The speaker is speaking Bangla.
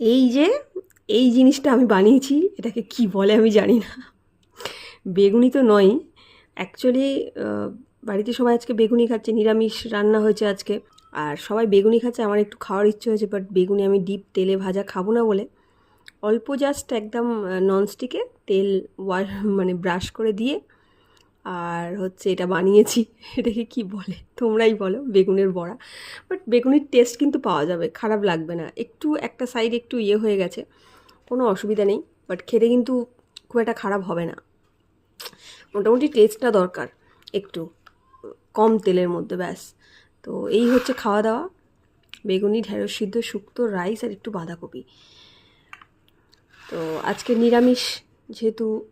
এই যে, এই জিনিসটা আমি বানিয়েছি, এটাকে কি বলে আমি জানি না। বেগুনি তো নয় অ্যাকচুয়ালি বাড়িতে সবাই আজকে বেগুনি খাচ্ছে, নিরামিষ রান্না হয়েছে আজকে। আর সবাই বেগুনি খাচ্ছে, আমার একটু খাওয়ার ইচ্ছে হয়েছে বাট বেগুনি আমি ডিপ তেলে ভাজা খাব না বলে। অল্প জাস্ট একদম ননস্টিকে তেল মানে ব্রাশ করে দিয়ে আর হচ্ছে এটা বানিয়েছি। এটাকে কি বলে? তোমরাই বলো, বেগুনের বড়া। বাট বেগুনের টেস্ট কিন্তু পাওয়া যাবে, খারাপ লাগবে না। একটু একটা সাইড একটু ইয়ে হয়ে গেছে, কোনো অসুবিধা নেই। বাট খেতে কিন্তু খুব একটা খারাপ হবে না। মোটামুটি টেস্টটা দরকার একটু, কম তেলের মধ্যে, ব্যাস। তো এই হচ্ছে খাওয়া দাওয়া। বেগুনি, ঢেঁড়স সিদ্ধ, শুক্তো রাইস আর একটু বাঁধাকপি। তো আজকে নিরামিষ, যেহেতু